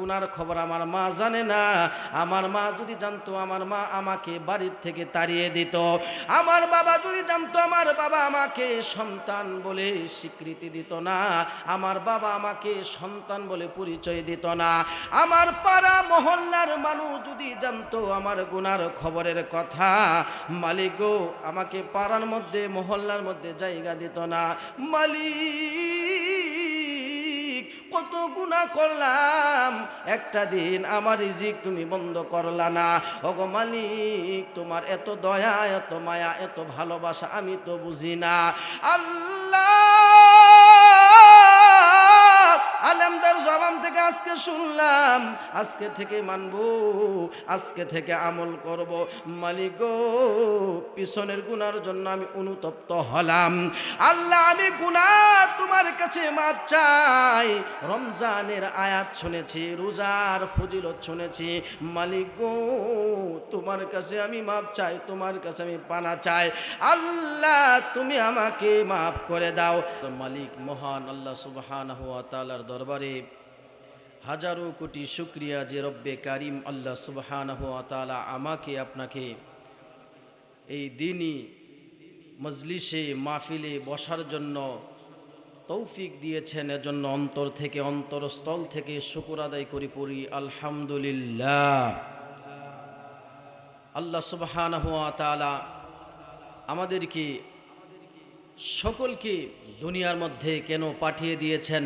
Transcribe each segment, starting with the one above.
গুনার খবর আমার মা জানে না। আমার মা যদি জানতো, আমার মা আমাকে বাড়ির থেকে তাড়িয়ে দিত। আমার বাবা যদি জানতো, আমার বাবা আমাকে সন্তান বলে স্বীকৃতি দিত না। আমার বাবা আমাকে সন্তান বলে পরিচয় দিত না। আমার পাড়া মহল্লার মানুষ যদি জানতো আমার গুনার খবরের কথা, মালিক আমাকে পাড়ার মধ্যে, মহল্লার মধ্যে জায়গা দিত না। মালিক কত গুণা করলাম। একটা দিন আমার রিজিক তুমি বন্ধ করলা না। অগ মালিক, তোমার এত দয়া, এত মায়া, এত ভালোবাসা আমি তো বুঝি না। আল্লাহ! আলেমদের জবান থেকে আজকে শুনলাম, আজকে থেকে মানব, আজকে থেকে আমল করব। মালিক পিছনের গুনার জন্য আমি অনুতপ্ত হলাম। আল্লাহ, আমি গুনাহ তোমার কাছে মাপ চাই। রমজানের আয়াত শুনেছি, রোজার ফজিলত শুনেছি। মালিক তোমার কাছে আমি মাপ চাই, তোমার কাছে আমি পানা চাই। আল্লাহ, তুমি আমাকে মাফ করে দাও। মালিক মহান আল্লাহ সুবহানাহু ওয়া তাআলার দরবারে হাজারো কোটি শুক্রিয়া যে রব্বে কারিম আল্লাহ সুবহানাহু ওয়া তাআলা আমাকে, আপনাকে এই দিনই মজলিসে, মাহফিলে বসার জন্য তৌফিক দিয়েছেন। এজন্য অন্তর থেকে, অন্তরস্থল থেকে শুকুর আদায় করি, পড়ি আলহামদুলিল্লাহ। আল্লাহ সুবহানাহু ওয়া তাআলা আমাদেরকে, সকলকে দুনিয়ার মধ্যে কেন পাঠিয়ে দিয়েছেন?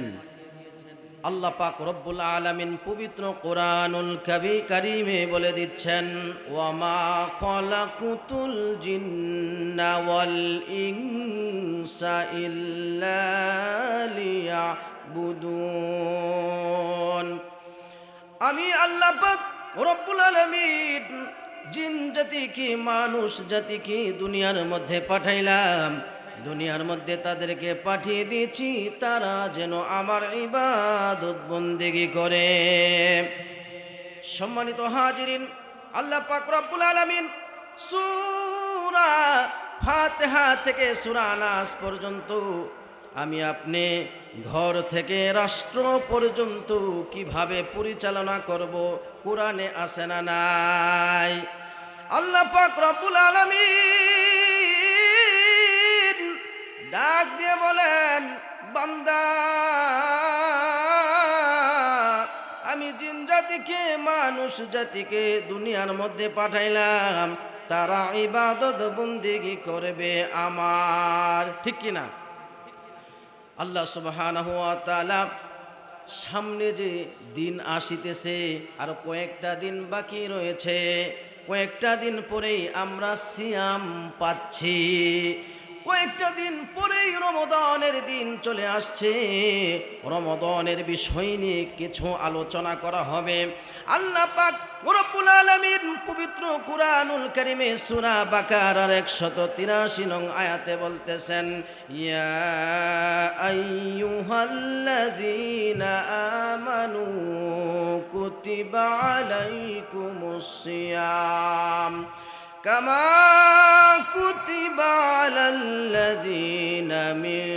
আল্লাহ পাক রব্বুল আলামিন পবিত্র কোরআনুল কবি কারিমে বলে দিচ্ছেন, ওয়ামা খলাকুতুল জিন্না ওয়াল ইনসা ইল্লা লিয়াবুদুন। আমি আল্লাহ পাক রব্বুল আলামিন জিন জাতিকে মানুষ জাতিকে দুনিয়ার মধ্যে পাঠাইলাম? দুনিয়ার মধ্যে তাদেরকে পাঠিয়ে দিয়েছি, তারা যেন আমার ইবাদত বন্দেগি করে। সম্মানিত হাজিরিন, আল্লাহ পাক রব্বুল আলামিন সূরা ফাতিহা থেকে সূরা নাস পর্যন্ত আমি আপনি ঘর থেকে রাষ্ট্র পর্যন্ত কীভাবে পরিচালনা করব, কোরআনে আসে না নাই? আল্লাহ পাক রব্বুল আলামিন ডাক দিয়ে বলেন, বান্দা, আমি জিন জাতিকে, মানুষ জাতিকে দুনিয়ার মধ্যে পাঠাইলাম। তারা ইবাদত বন্দিগি করবে আমার। ঠিক কিনা? আল্লাহ তাআলা সামনে যে দিন আসিতেছে, আর কয়েকটা দিন বাকি রয়েছে, কয়েকটা দিন পরেই আমরা সিয়াম পাচ্ছি। কয়েকটা দিন পরেই রমদানের দিন চলে আসছে। রমদানের বিষয় নিয়ে কিছু আলোচনা করা হবে। আল্লাহ পাক রব্বুল আলামিন পবিত্র কুরআনুল কারীমে সূরা বাকারার 183 নং আয়াতে বলতেছেন, ইয়া আইয়ুহাল্লাযীনা আমানু কুতিবা আলাইকুমুস সিয়াম। كما كتب على الذين من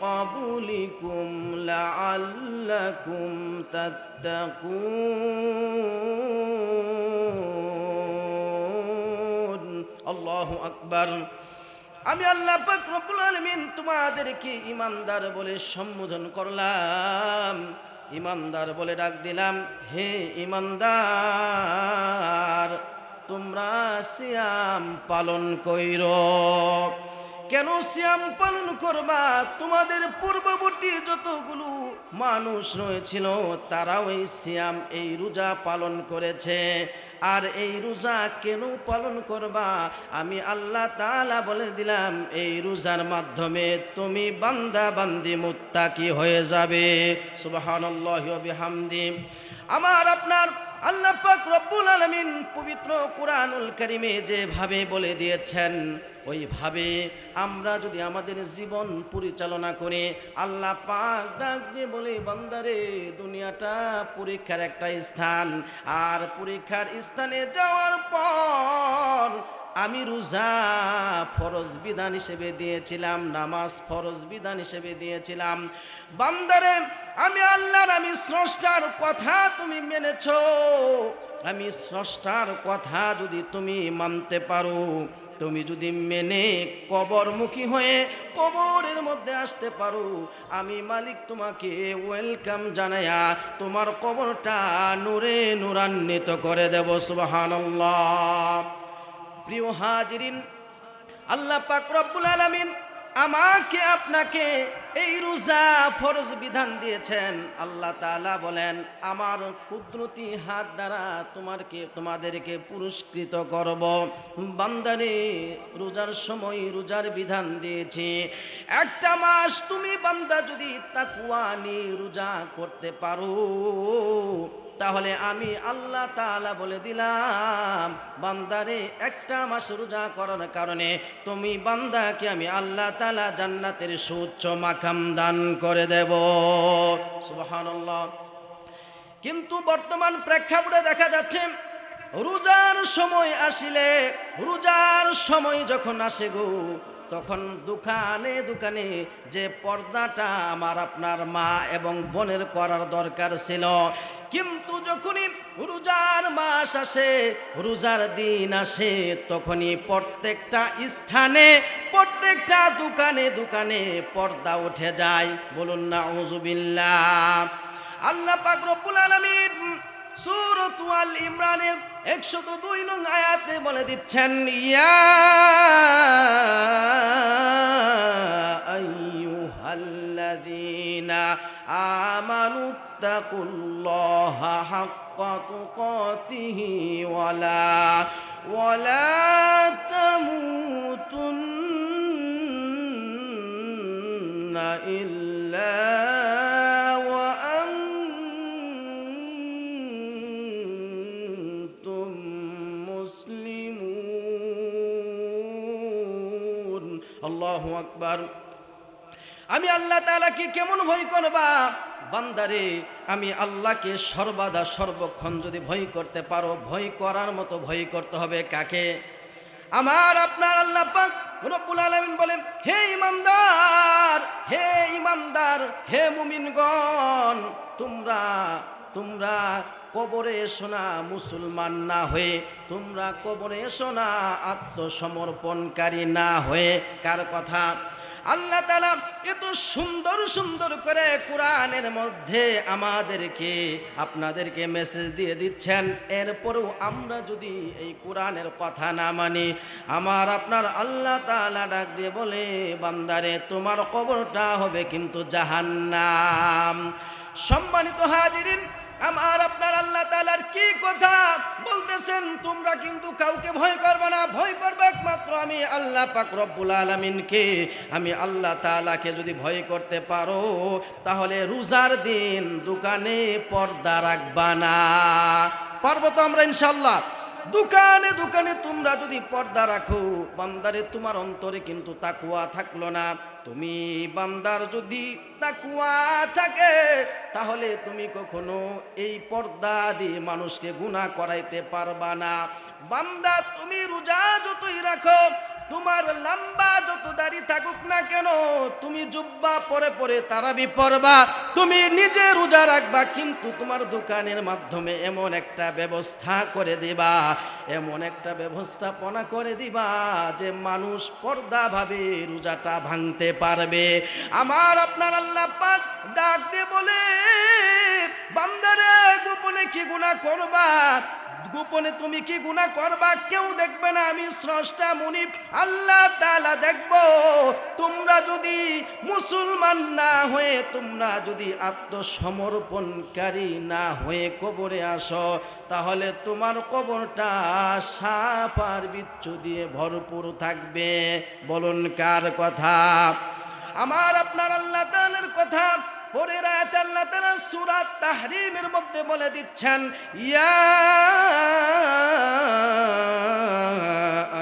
قبلكم لعلكم تتقون الله أكبر আমি আল্লাহ পাক রব্বুল আলামিন তোমাদেরকে ইমানদার বলে সম্বোধন করলাম ইমানদার বলে ডাক দিলাম হে ইমানদার তোমরা সিয়াম পালন কইর। কেন সিয়াম পালন করবা? তোমাদের পূর্ববর্তী যতগুলো মানুষ রয়েছিল, তারাও এই সিয়াম, এই রোজা পালন করেছে। আর এই রোজা কেন পালন করবা? আমি আল্লাহ তাআলা বলে দিলাম, এই রোজার মাধ্যমে তুমি বান্দা বান্দি মুত্তাকি হয়ে যাবে। বিহামদি। আমার আপনার আল্লাহ পাক রব্বুল আলমিন পবিত্র কোরআনুল করিমে যেভাবে বলে দিয়েছেন, ওইভাবে আমরা যদি আমাদের জীবন পরিচালনা করে আল্লাহ পাক ডাক দিয়ে বলে, বান্দারে, দুনিয়াটা পরীক্ষার একটা স্থান। আর পরীক্ষার স্থানে যাওয়ার পর আমি রোজা ফরজ বিধান হিসেবে দিয়েছিলাম, নামাজ ফরজ বিধান হিসেবে দিয়েছিলাম। বান্দারে, আমি আল্লাহর, আমি স্রষ্টার কথা তুমি মেনেছ। আমি স্রষ্টার কথা যদি তুমি মানতে পারো, তুমি যদি মেনে কবরমুখী হয়ে কবরের মধ্যে আসতে পারো, আমি মালিক তোমাকে ওয়েলকাম জানায়া তোমার কবরটা নূরে নূরান্বিত করে দেব, সুবহানাল্লাহ। প্রিয় হাজিরিন, আল্লাহ পাক রব্বুল আলামিন আমাকে আপনাকে এই রোজা ফরজ বিধান দিয়েছেন। আল্লাহ তাআলা বলেন, আমার কুদরতি হাত দ্বারা তোমারকে, তোমাদেরকে পুরস্কৃত করব। বান্দারে, রোজার সময় রোজার বিধান দিয়েছি। একটা মাস তুমি বান্দা যদি তাকুয়া নিয়ে রোজা করতে পারো তাহলে আমি আল্লাহ তালা বলে দিলাম, বান্দারে একটা মাস রোজা করার কারণে তুমি বান্দাকে আমি আল্লাহ তালা জান্নাতের সুচ্চ মাখাম দান করে দেব। সুবহানাল্লাহ। কিন্তু বর্তমান প্রেক্ষাপটে দেখা যাচ্ছে, রোজার সময় আসিলে, রোজার সময় যখন আসে গো তখন দোকানে দোকানে যে পর্দাটা আমার আপনার মা এবং বোনের করার দরকার ছিল। কিন্তু যখনই রোজার মাস আসে, রোজার দিন আসে, তখনই প্রত্যেকটা স্থানে, প্রত্যেকটা দোকানে দোকানে পর্দা উঠে যায়। বলুন না ওজুবিল্লাহ আল্লাহ পাক আলামিন সূরাত আল ইমরানের 102 নং আয়াতে বলে দিচ্ছেন, ইয়া আইয়ুহাল্লাযীনা আমানু তাকুল্লাহা হাক্কা তুকাতিহি ইল্লা আকবর। আমি আল্লাহ তালাকে কেমন ভয় করবা? বান্দারে, আমি আল্লাহকে সর্বদা সর্বক্ষণ যদি ভয় করতে পারো, ভয় করার মতো ভয় করতে হবে কাকে? আমার, আপনার আল্লাহ রব্বুল আলমিন বলেন, হে ইমানদার হে ইমানদার হে মুমিনগণ, তোমরা তোমরা কবরে এসো না, মুসলমান না হয়ে। তোমরা কবরে এসো না, আত্মসমর্পণকারী না হয়ে। কার কথা? আল্লাহ তালা এত সুন্দর সুন্দর করে কোরআনের মধ্যে আমাদেরকে, আপনাদেরকে মেসেজ দিয়ে দিচ্ছেন। এরপরেও আমরা যদি এই কোরআনের কথা না মানি, আমার আপনার আল্লাহ তালা ডাক দিয়ে বলে, বান্দারে, তোমার কবরটা হবে কিন্তু জাহান্নাম। সম্মানিত হাজিরিন আমার আপনার আল্লাহ তালার কি কথা বলতেছেন? তোমরা কিন্তু কাউকে ভয় করবে না। ভয় করবে একমাত্র আমি আল্লাহ পাক রব্বুল আলমিনকে। আমি আল্লাহ তালাকে যদি ভয় করতে পারো, তাহলে রোজার দিন দোকানে পর্দা রাখবা না। পারব তো আমরা ইনশাল্লাহ দোকানে দোকানে তোমরা যদি পর্দা রাখো, বান্দারে তোমার অন্তরে কিন্তু তাকুয়া থাকল না। তুমি বান্দার যদি তাকুয়া থাকে, তাহলে তুমি কখনো এই পর্দা দিয়ে মানুষকে গুণা করাইতে পারবা না। বান্দা, তুমি রোজা যতই রাখো, তোমার লম্বা যত দাড়ি থাকুক না কেন, তুমি জুব্বা পরে পরে তারাবি পরবা, তুমি নিজে রোজা রাখবা, কিন্তু তোমার দোকানের মাধ্যমে এমন একটা ব্যবস্থা করে দিবা, এমন একটা ব্যবস্থাপনা করে দিবা যে মানুষ পর্দাভাবে রোজাটা ভাঙতে পারবে। আমার আপনার আল্লাহ পাক ডাক দিয়ে বলে, বান্দারে গোপনে কি গুণা করবা? গোপনে তুমি কি গুণা করবা? কেউ দেখবে না। আমি স্রষ্টা মুনিব আল্লাহ তাআলা দেখব। তোমরা যদি মুসলমান না হয়ে, তোমরা যদি আত্মসমর্পণকারী না হয়ে কবরে আসো, তাহলে তোমার কবরটা সাপ আর বিচ্ছু দিয়ে ভরপুর থাকবে। বলুন কার কথা? আমার আপনার আল্লাহ তাআলার কথা। পরে রাত আল্লাহ তাআলা সূরা তাহরিমের মধ্যে বলে দিচ্ছেন, ইয়া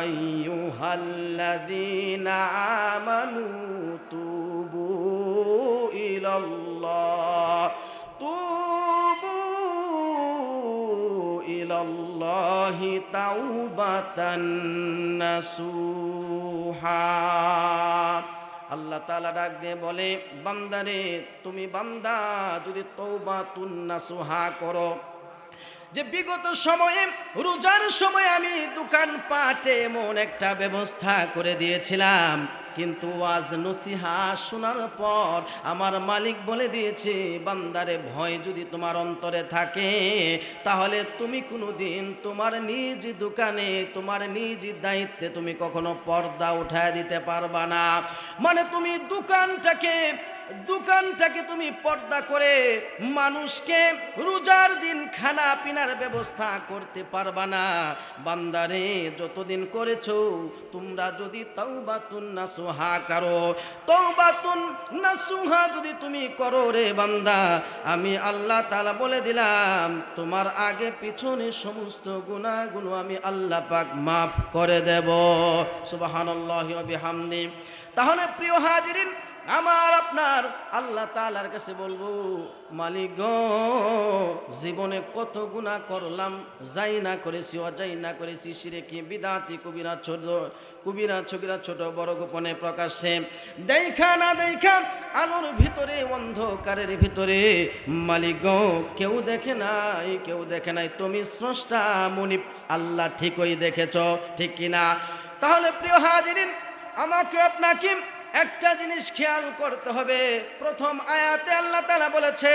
আইয়ুহাল্লাযীনা আমানু তুবু ইলাল্লাহ, তুবু ইলাল্লাহি তাওবাতান নাসুহা। আল্লাহ তালা ডাক দিয়ে বলে, বান্দারে, তুমি বান্দা, যদি তৌবা তুন্না নাসুহা করো। যে বিগত সময়ে, রোজার সময় আমি দোকান পাটে এমন একটা ব্যবস্থা করে দিয়েছিলাম। কিন্তু আজ নসিহা শোনার পর আমার মালিক বলে দিয়েছে, বান্দারে ভয় যদি তোমার অন্তরে থাকে, তাহলে তুমি কোনো দিন তোমার নিজ দোকানে, তোমার নিজ দায়িত্বে তুমি কখনো পর্দা উঠায় দিতে পারবা না। মানে তুমি দোকানটাকে দোকানটাকে তুমি পর্দা করে মানুষকে রোজার দিন খানা পিনার ব্যবস্থা করতে পারবা না। বান্দারে, যতদিন করেছ, তোমরা যদি তৌবাতুন না সুহা করো তৌবাতুন না সুহা যদি তুমি করো রে বান্দা, আমি আল্লাহ তাআলা বলে দিলাম, তোমার আগে পিছনে সমস্ত গুণাগুলো আমি আল্লাহ পাক মাফ করে দেব। সুবহানাল্লাহি ওয়া বিহামদি। তাহলে প্রিয় হাজিরিন আমার আপনার আল্লাহ তালার কাছে বলব মালিক গো, জীবনে কত গুণা করলাম যাই না করেছি অযাই না করেছি সিরে কি বিদাতি কবিরা ছোট কবিরা ছবিরা ছোট বড় গোপনে প্রকাশ্যে। দেখা না দেখা আলোর ভিতরে অন্ধকারের ভিতরে মালিক কেউ দেখে নাই কেউ দেখে নাই তুমি স্রষ্টা মনিপ আল্লাহ ঠিকই দেখেছ ঠিক কিনা? তাহলে প্রিয় হাজিরিন আমাকে আপনাকে একটা জিনিস খেয়াল করতে হবে। প্রথম আয়াতে আল্লাহ তাআলা বলেছে,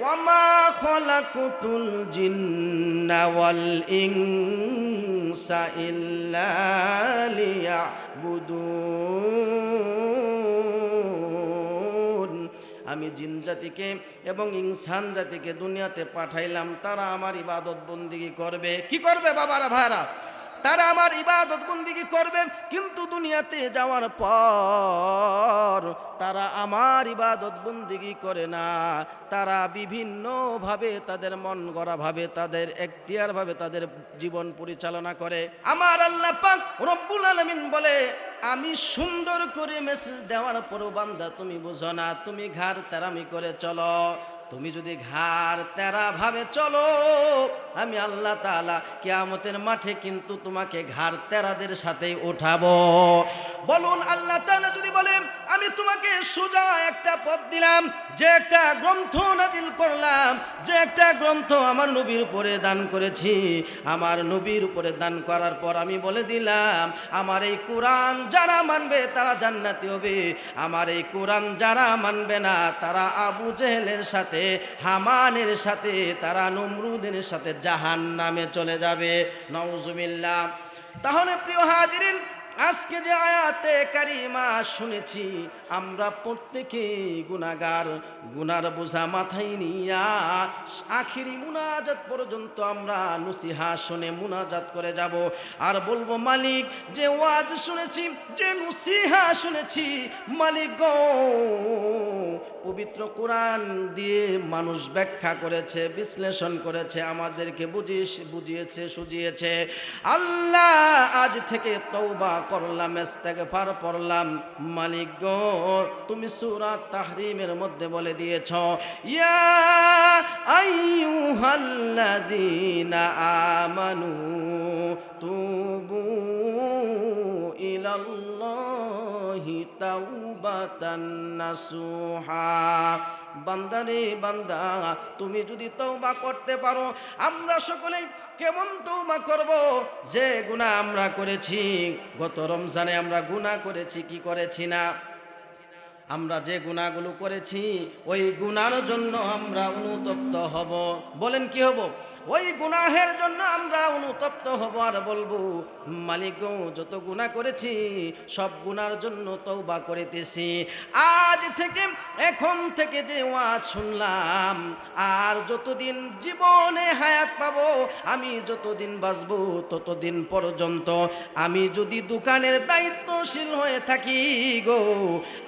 ওয়ামা খলাকুতুল জিন্না ওয়াল ইনসা ইল্লা লিয়াবুদুন। আমি জিন জাতিকে এবং ইনসান জাতিকে দুনিয়াতে পাঠাইলাম, তারা আমার ইবাদত বন্দিগি করবে। কি করবে বাবারা ভাইরা তারা আমার ইবাদত বন্দিগি করবে কিন্তু দুনিয়াতে যাওয়ার পর তারা আমার ইবাদত বন্দিগি করে না। তারা বিভিন্নভাবে তাদের মন গড়া ভাবে তাদের এখতিয়ার ভাবে তাদের জীবন পরিচালনা করে। আমার আল্লাহ পাক রব্বুল আলামিন বলে, আমি সুন্দর করে মেসেজ দেওয়ার পরও বান্দা, তুমি বুঝো না, তুমি ঘাড় তেরামি করে চলো। তুমি যদি ঘাড় তেরা ভাবে চলো, আমি আল্লাহ তাআলা কিয়ামতের মাঠে কিন্তু তোমাকে ঘাড় তেরাদের সাথেই উঠাবো বলুন আল্লাহ তাআলা যদি বলে, আমি তোমাকে সোজা একটা পথ দিলাম, যে একটা গ্রন্থ নাজিল করলাম, যে একটা গ্রন্থ আমার নবীর উপরে দান করেছি। আমার নবীর উপরে দান করার পর আমি বলে দিলাম, আমার এই কোরআন যারা মানবে তারা জান্নাতি হবে। আমার এই কোরআন যারা মানবে না, তারা আবু জেহেলের সাথে হামানের সাথে, তারা নমরুদের সাথে জাহান নামে চলে যাবে। নওজুবিল্লাহ তাহলে প্রিয় হাজিরিন, আজকে যে আয়াতে কারিমা শুনেছি, আমরা প্রত্যেকে গুনাগার গুনার বোঝা মাথায় নিয়া, আখিরি মুনাজাত পর্যন্ত আমরা নসিহা শুনে মুনাজাত করে যাব। আর বলব, মালিক, যে ওয়াজ শুনেছি, যে নসিহা শুনেছি, মালিক গো পবিত্র কোরআন দিয়ে মানুষ ব্যাখ্যা করেছে, বিশ্লেষণ করেছে, আমাদেরকে বুঝিস, বুঝিয়েছে সুজিয়েছে আল্লাহ আজ থেকে তৌবা করলাম, ইস্তেগফার পড়লাম। মালিক গো, তুমি সূরা তাহরিমের মধ্যে বলে দিয়েছ, ইয়া আইয়ুহাল্লাযীনা আমানু তুবু ইলাল্লাহি তাওবাতান নাসুহা। বান্দারে, বান্দা, তুমি যদি তওবা করতে পারো, আমরা সকলেই কেমন তওবা করব? যে গুনাহ আমরা করেছি, গত রমজানে আমরা গুনাহ করেছি, কি করেছি না? আমরা যে গুণাগুলো করেছি, ওই গুনার জন্য আমরা অনুতপ্ত হব। বলেন কি হব? ওই গুনাহের জন্য আমরা অনুতপ্ত হব আর বলব, মালিক যত গুণা করেছি, সব গুণার জন্য তৌবা করিতেছি। আজ থেকে, এখন থেকে যে ওয়াজ শুনলাম, আর যতদিন জীবনে হায়াত পাবো, আমি যতদিন বাঁচবো ততদিন পর্যন্ত। আমি যদি দোকানের দায়িত্বশীল হয়ে থাকি গো,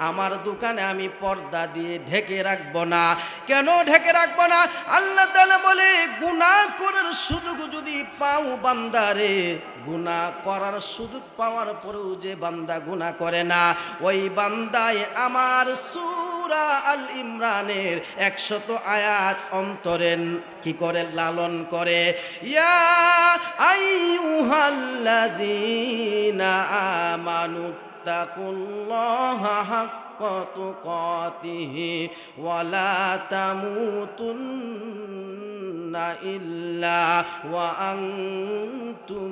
আমার দোকানে আমি পর্দা দিয়ে ঢেকে রাখব না। কেন ঢেকে রাখব না? আল্লাহ তাআলা বলে, গুনাহ করার সুযোগ যদি পাও বান্দারে গুনাহ করার সুযোগ পাওয়ার পরেও যে বান্দা গুনাহ করে না, ওই বান্দায় আমার সুরা আল ইমরানের একশত আয়াত অন্তরেন কি করে লালন করে? ইয়া আইয়ুহাল্লাযীনা আমানু তাকুল্লাহা تقاته ولا تموتن إلا وأنتم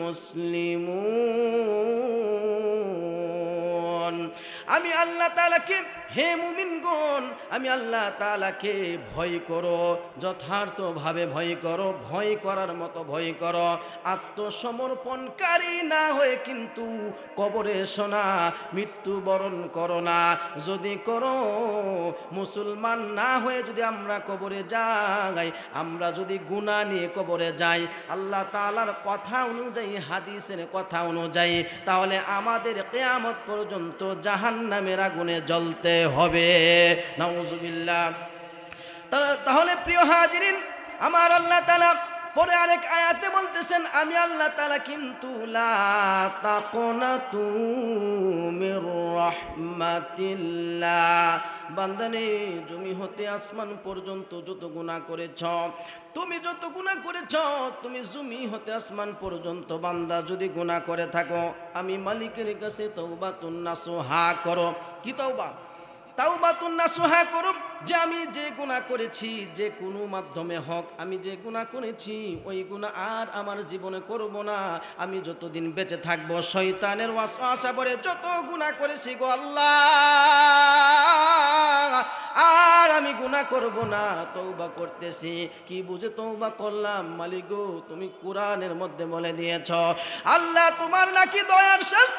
مسلمون আমি আল্লাহ তাআলাকে হে মুমিনগণ, আমি আল্লাহ তালাকে ভয় করো, যথার্থভাবে ভয় করো, ভয় করার মতো ভয় করো। আত্মসমর্পণকারী না হয়ে কিন্তু কবরে শোনা মৃত্যুবরণ করো না। যদি করো, মুসলমান না হয়ে যদি আমরা কবরে যাই, আমরা যদি গুণা নিয়ে কবরে যাই, আল্লাহ তালার কথা অনুযায়ী, হাদিসের কথা অনুযায়ী, তাহলে আমাদের কেয়ামত পর্যন্ত জাহান্নামের আগুনে জ্বলতে হবে। নাউজুবিল্লাহ। তাহলে প্রিয় হাজিরিন, আমার আল্লাহ তালা পরে আরেক আয়াতে বলতেছেন, আমি আল্লাহ তালা কিন্তু বান্দানে জমি হতে আসমান পর্যন্ত যত গুনাহ করেছ, তুমি যত গুনাহ করেছ, তুমি জমি হতে আসমান পর্যন্ত বান্দা যদি গুনাহ করে থাকো, আমি মালিকের কাছে তওবাতুন হা করো। কি তওবা? তাওবাতুন নাসুহা করুম যে আমি যে গুণা করেছি, যে কোনো মাধ্যমে হক, আমি যে গুণা করেছি, ওই গুণা আর আমার জীবনে করব না। আমি যতদিন বেঁচে থাকব, শয়তানের আশা পরে যত গুণা করেছি গো আল্লাহ। আর আমি গুণা করব না তৌবা করতেছি। কি বুঝে তৌবা করলাম? মালিক তুমি কোরআনের মধ্যে বলে দিয়েছ, আল্লাহ, তোমার নাকি দয়ার শেষ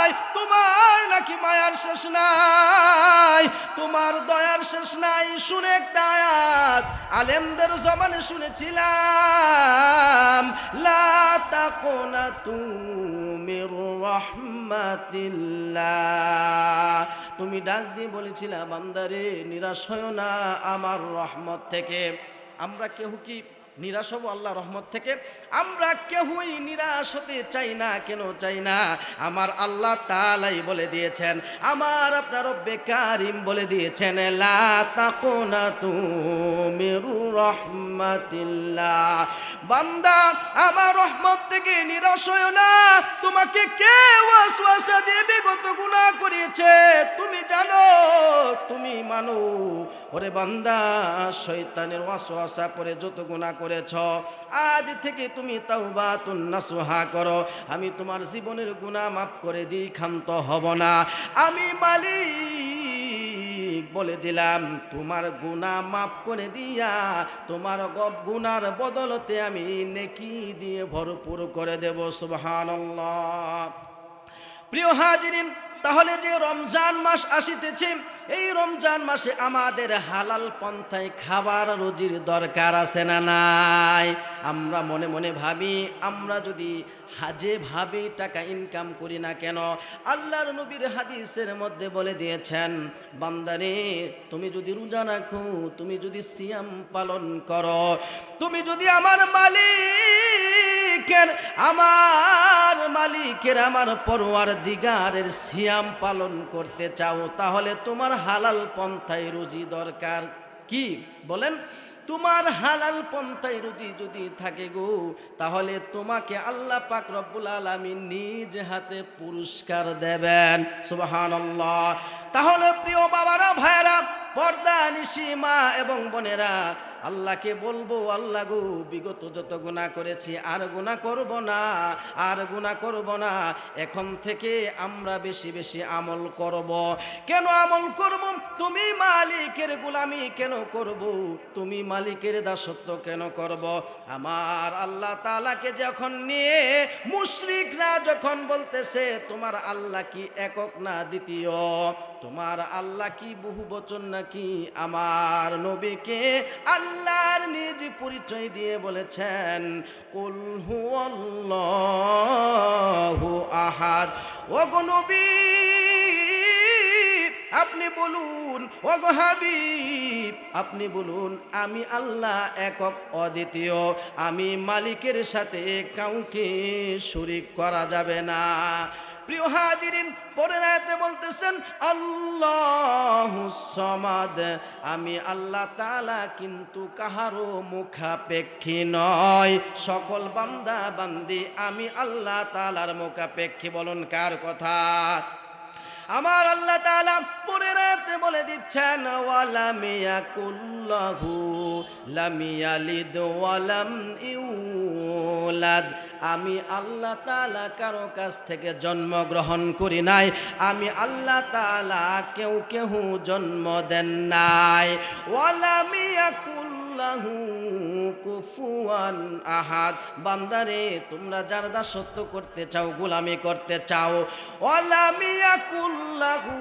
নাই তোমার নাকি মায়ার শেষ নাই? তোমার দয়ার শেষ নাই, শুনে একটা আয়াত আলেমদের জবানে শুনেছিলাম। লা তুমির রহমাতিল্লাহ। তুমি ডাক দিয়ে বলেছিলা, বান্দারে, নিরাশ হয় না আমার রহমত থেকে। আমরা কেউ কি নিরাশ হব আল্লাহ রহমত থেকে। আমরা কেউই নিরাশ হতে চাই না, কেন চাই না? আমার আল্লাহ তালাই বলে দিয়েছেন, আমার আপনারও বেকারিম বলে দিয়েছেন, লা তাকুনা তুমির রহমাতিল্লাহ। বান্দা, আমার রহমত থেকে নিরাশ হয় না, তোমাকে কে ওয়াসওয়াসা দিয়ে বিগত গুনাহ করিয়েছে? তুমি জানো, তুমি মানো ওরে বান্দা, শয়তানের ওয়াসওয়াসা পরে যত গুনাহ করেছ, আজ থেকে তুমি তাওবাতুন নাসুহা করো। আমি তোমার জীবনের গুনাহ মাফ করে দিই, ক্ষান্ত হব না। আমি মালিক বলে দিলাম, তোমার গুণা মাফ করে দিয়া, তোমার গ- গুনার বদলতে আমি নেকি দিয়ে ভরপুর করে দেব, সুবহানাল্লাহ। প্রিয় হাজিরিন তাহলে যে রমজান মাস আসিতেছে, এই রমজান মাসে আমাদের হালাল পন্থায় খাবার রুজির দরকার আছে না নাই? আমরা মনে মনে ভাবি, আমরা যদি হাজে ভাবে টাকা ইনকাম করি না কেন? আল্লাহর নবীর হাদিসের মধ্যে বলে দিয়েছেন, বান্দারে, তুমি যদি রোজা রাখো, তুমি যদি সিয়াম পালন করো, তুমি যদি আমার মালিকের, আমার মালিকের, আমার পরোয়ার দিগারের সিয়াম পালন করতে চাও, তাহলে তোমার হালাল পন্থায় রুজি দরকার। কি? বলেন, তোমার হালাল পন্থায় রুজি যদি থাকে গো, তাহলে তোমাকে আল্লাহ পাক রব্বুল আলামিন নিজ হাতে পুরস্কার দেবেন। সুবহানাল্লাহ। তাহলে প্রিয় বাবারা ভাইরা পর্দা নিশি মা এবং বোনেরা আল্লাহকে বলব, আল্লাহ গো, বিগত যত গুণা করেছি, আর গুণা করব না, আর গুণা করব না। এখন থেকে আমরা বেশি বেশি আমল করব। কেন আমল করব? তুমি মালিকের গোলামি কেন করব? তুমি মালিকের দাসত্ব কেন করব? আমার আল্লাহ তালাকে যখন নিয়ে মুশরিকরা যখন বলতেছে, তোমার আল্লাহ কি একক না দ্বিতীয়? তোমার আল্লাহ কি বহু বচন নাকি? আমার নবীকে আল্লাহর নিজ পরিচয় দিয়ে বলেছেন, কুল হুয়াল্লাহু আহাদ। ও আপনি বলুন ও হাবিব, আপনি বলুন, আমি আল্লাহ একক অদ্বিতীয়। আমি মালিকের সাথে কাউকে শরিক করা যাবে না। প্রিয় হাজিরিন পরে রাতে বলতেছেন, আল্লাহ সমাদ। আমি আল্লাহ তালা কিন্তু কাহারও মুখাপেক্ষী নয় সকল বান্দা বান্দি, আমি আল্লাহ তালার মুখাপেক্ষী। বলুন কার কথা? আমার আল্লাহ তাআলা পরে রাতে বলে দিচ্ছেন, ওয়ালাম ইয়াকুল্লাহু, লাম ইয়ালিদ ওয়ালাম ইউলাদ। আমি আল্লাহ তালা কারও কাছ থেকে জন্মগ্রহণ করি নাই। আমি আল্লাহ তালা কেউ কেউ জন্ম দেন নাই। ওয়ালাম ইয়াকুল্লাহু কুফুয়ান আহাদ। বান্দারে, তোমরা যার দাসত্ব করতে চাও, গোলামি করতে চাও। ওয়ালামিয়া কুল্লাহু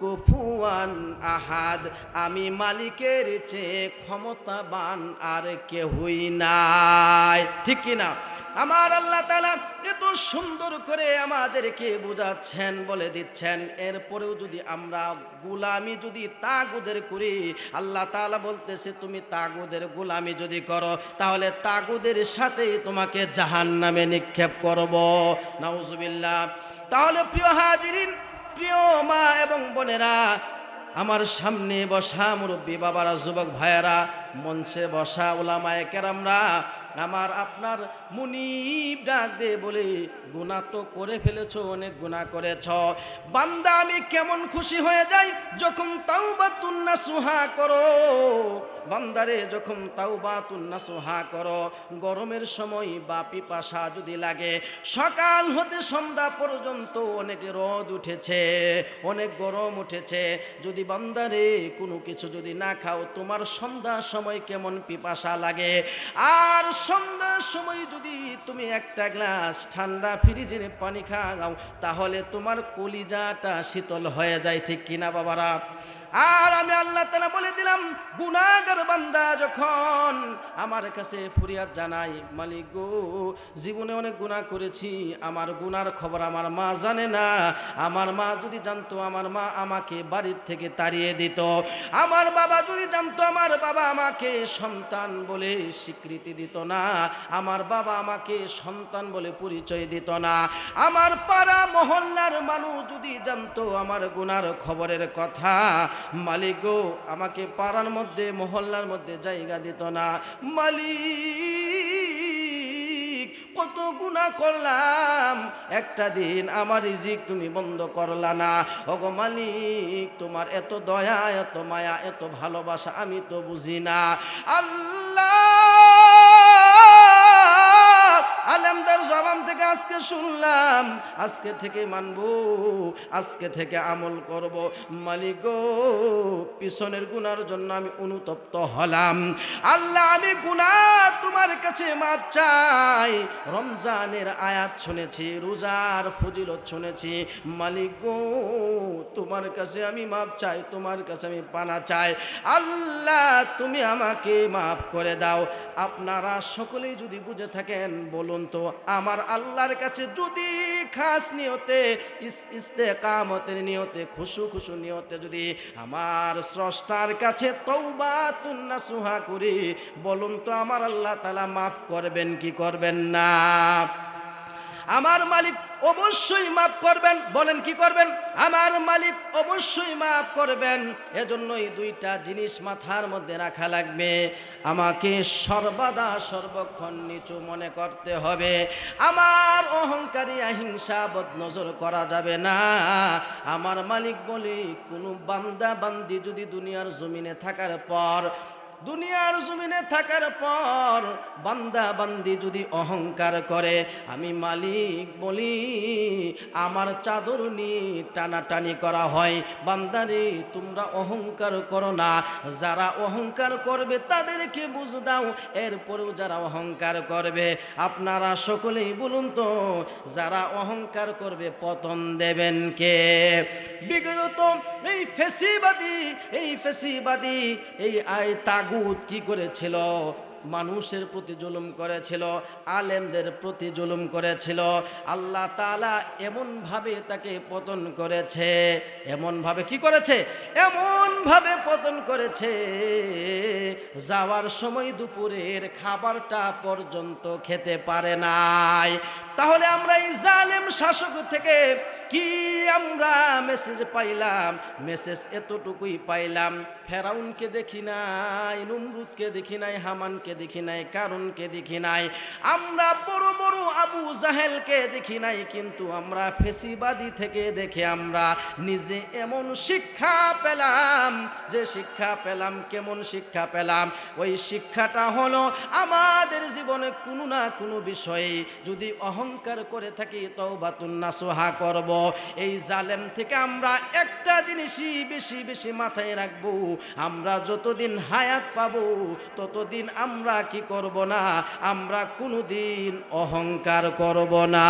কুফুয়ান আহাদ। আমি মালিকের চেয়ে ক্ষমতাবান আর কেহই নাই। ঠিক কি না আমার আল্লাহ তালা এত সুন্দর করে আমাদেরকে বোঝাচ্ছেন, বলে দিচ্ছেন। এরপরেও যদি আমরা গুলামি যদি তাগুদের করি, আল্লাহ তালা বলতেছে, তুমি তাগুদের গুলামি যদি করো, তাহলে তাগুদের সাথেই তোমাকে জাহান নামে নিক্ষেপ করব। নাউজুবিল্লাহ। তাহলে প্রিয় হাজিরিন, প্রিয় মা এবং বোনেরা, আমার সামনে বসা মুরব্বী, বাবারা, যুবক ভাইয়েরা, মঞ্চে বসা ওলামায় কেরামরা আমার আপনার মুনিব ডাক দে বলে গুণা তো করে ফেলেছ, অনেক গুণা করেছ। বান্দা, আমি কেমন খুশি হয়ে যাই যখন তাও বা তুন্না সুহা করো। বান্দারে যখন তাও বা তুন্না সুহা করো, গরমের সময় বা পিপাসা যদি লাগে, সকাল হতে সন্ধ্যা পর্যন্ত অনেক রোদ উঠেছে, অনেক গরম উঠেছে। যদি বান্দারে কোনো কিছু যদি না খাও, তোমার সন্ধ্যার সময় কেমন পিপাসা লাগে? আর সন্ধ্যার সময় যদি তুমি একটা গ্লাস ঠান্ডা ফ্রিজের পানি খাও, তাহলে তোমার কলিজাটা শীতল হয়ে যায়, ঠিক কিনা বাবারা? আর আমি আল্লাহ তালা বলে দিলাম গুনাগার বান্দা যখন আমার কাছে ফরিয়াদ জানাই মালিক গো, জীবনে অনেক গুণা করেছি, আমার গুনার খবর আমার মা জানে না, আমার মা যদি জানতো, আমার মা আমাকে বাড়ির থেকে তাড়িয়ে দিত। আমার বাবা যদি জানতো, আমার বাবা আমাকে সন্তান বলে স্বীকৃতি দিত না, আমার বাবা আমাকে সন্তান বলে পরিচয় দিত না। আমার পাড়া মহল্লার মানুষ যদি জানতো, আমার গুনার খবরের কথা মালিক গো, আমাকে পাড়ার মধ্যে, মহল্লার মধ্যে জায়গা দিত না। মালিক, কত গুণা করলাম। একটা দিন আমার রিজিক তুমি বন্ধ করলা না। ওগো মালিক, তোমার এত দয়া, এত মায়া, এত ভালোবাসা আমি তো বুঝি না। আল্লাহ আলেমদের জবান থেকে আজকে শুনলাম, আজকে থেকে মানব, আজকে থেকে আমল করব। মালিক পিছনের গুনার জন্য আমি অনুতপ্ত হলাম। আল্লাহ, আমি গুনাহ তোমার কাছে মাপ চাই। রমজানের আয়াত শুনেছি, রোজার ফজিলত শুনেছি। মালিক তোমার কাছে আমি মাপ চাই, তোমার কাছে আমি পানা চাই। আল্লাহ, তুমি আমাকে মাফ করে দাও। আপনারা সকলেই যদি বুঝে থাকেন, বলুন তো আমার আল্লাহর কাছে যদি খাস নিয়তে, ইস- ইস্তেকামতের নিয়তে, খুশু খুশু নিয়তে যদি আমার স্রষ্টার কাছে তৌবা তুন্না সুহা করি, বলুন তো আমার আল্লাহ তালা মাফ করবেন কি করবেন না? আমার মালিক অবশ্যই মাফ করবেন। বলেন কি করবেন? আমার মালিক অবশ্যই মাফ করবেন। এজন্যই দুইটা জিনিস মাথার মধ্যে রাখা লাগবে। আমাকে সর্বদা সর্বক্ষণ নিচু মনে করতে হবে। আমার অহংকারী অহিংসা বদনজর করা যাবে না। আমার মালিক বলে কোনো বান্দা বান্দি যদি দুনিয়ার জমিনে থাকার পর দুনিয়ার জমিনে থাকার পর বান্দা বান্দি যদি অহংকার করে, আমি মালিক বলি, আমার চাদর নিয়ে টানাটানি করা হয়। বান্দারে, তোমরা অহংকার করো না। যারা অহংকার করবে, তাদেরকে বুঝ দাও। এরপরেও যারা অহংকার করবে, আপনারা সকলেই বলুন তো, যারা অহংকার করবে, পতন দেবেন কে? বিগত এই ফেসিবাদী এই ফেসিবাদী, এই আয় তাগুত কি করেছিল? মানুষের প্রতি জুলুম করেছিল, আলেমদের প্রতি জুলুম করেছিল। আল্লাহ তাআলা এমনভাবে তাকে পতন করেছে। এমনভাবে কি করেছে? এমনভাবে পতন করেছে যাওয়ার সময় দুপুরের খাবারটা পর্যন্ত খেতে পারে নাই। তাহলে আমরা এই জালেম শাসক থেকে কি আমরা মেসেজ পাইলাম? মেসেজ এতটুকুই পাইলাম। ফেরাউনকে দেখি নাই, নমরুদকে দেখি নাই, হামানকে দেখি নাই কারণকে দেখি নাই। আমরা বড় বড় আবু জাহেলকে দেখি নাই, কিন্তু আমরা ফেসিবাদী থেকে দেখে আমরা নিজে এমন শিক্ষা পেলাম যে শিক্ষা পেলাম, কেমন শিক্ষা পেলাম? ওই শিক্ষাটা হলো আমাদের জীবনে কোনো না কোনো বিষয়ে যদি অহংকার করে থাকি, তওবাতুন নাসুহা করব। এই জালেম থেকে আমরা একটা জিনিসই বেশি বেশি মাথায় রাখব, আমরা যতদিন হায়াত পাবো, ততদিন আমরা কি করব না? আমরা কোনোদিন অহংকার করব না।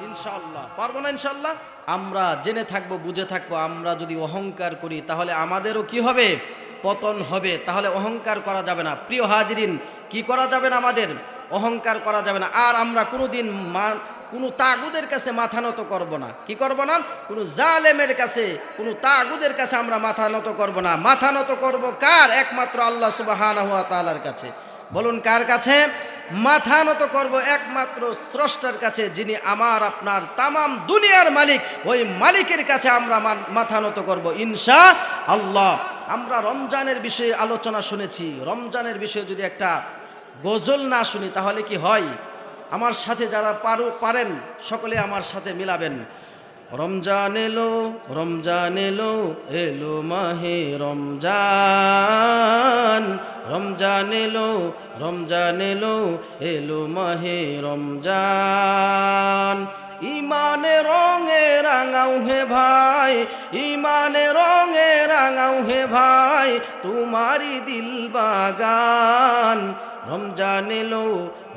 ইনশাল্লাহ পারব না ইনশাল্লাহ আমরা জেনে থাকব, বুঝে থাকব, আমরা যদি অহংকার করি, তাহলে আমাদেরও কি হবে? পতন হবে। তাহলে অহংকার করা যাবে না। প্রিয় হাজরিন, কি করা যাবে না আমাদের? অহংকার করা যাবে না। আর আমরা কোনোদিন মা কোনো তাগুদের কাছে মাথা নত করব না। কি করব না? কোনো জালেমের কাছে, কোনো তাগুদের কাছে আমরা মাথা নত করব না। মাথা নত করব কার? একমাত্র আল্লাহ সুবাহান তালার কাছে। বলুন কার কাছে? মাথা নত করব একমাত্র স্রষ্টার কাছে, যিনি আমার, আপনার তামাম দুনিয়ার মালিক। ওই মালিকের কাছে আমরা মাথা নত করব। ইনশা আল্লাহ। আমরা রমজানের বিষয়ে আলোচনা শুনেছি। রমজানের বিষয়ে যদি একটা গজল না শুনি, তাহলে কি হয়? আমার সাথে যারা পারো, পারেন, সকলে আমার সাথে মিলাবেন। রমজান এলো রমজান এলো এলো মাহে রমজান। রমজান এলো রমজান এলো এলো মাহে রমজান। ইমানে রঙে রাঙাও হে ভাই, ইমানে রঙে রাঙাও হে ভাই তোমারি দিল বাগান। রমজান এলো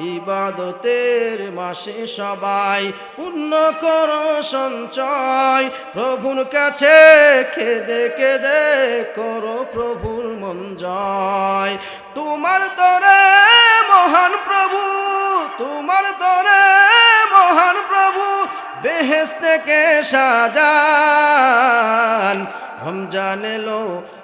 ইবাদতের মাসে সবাই পুণ্য কর সঞ্চয়। প্রভুর কাছে কেঁদে কেঁদে করো প্রভুর মন জয়। তোমার দরে মহান প্রভু, তোমার দরে মহান প্রভু বেহেস থেকে সাজান। রমজান এলো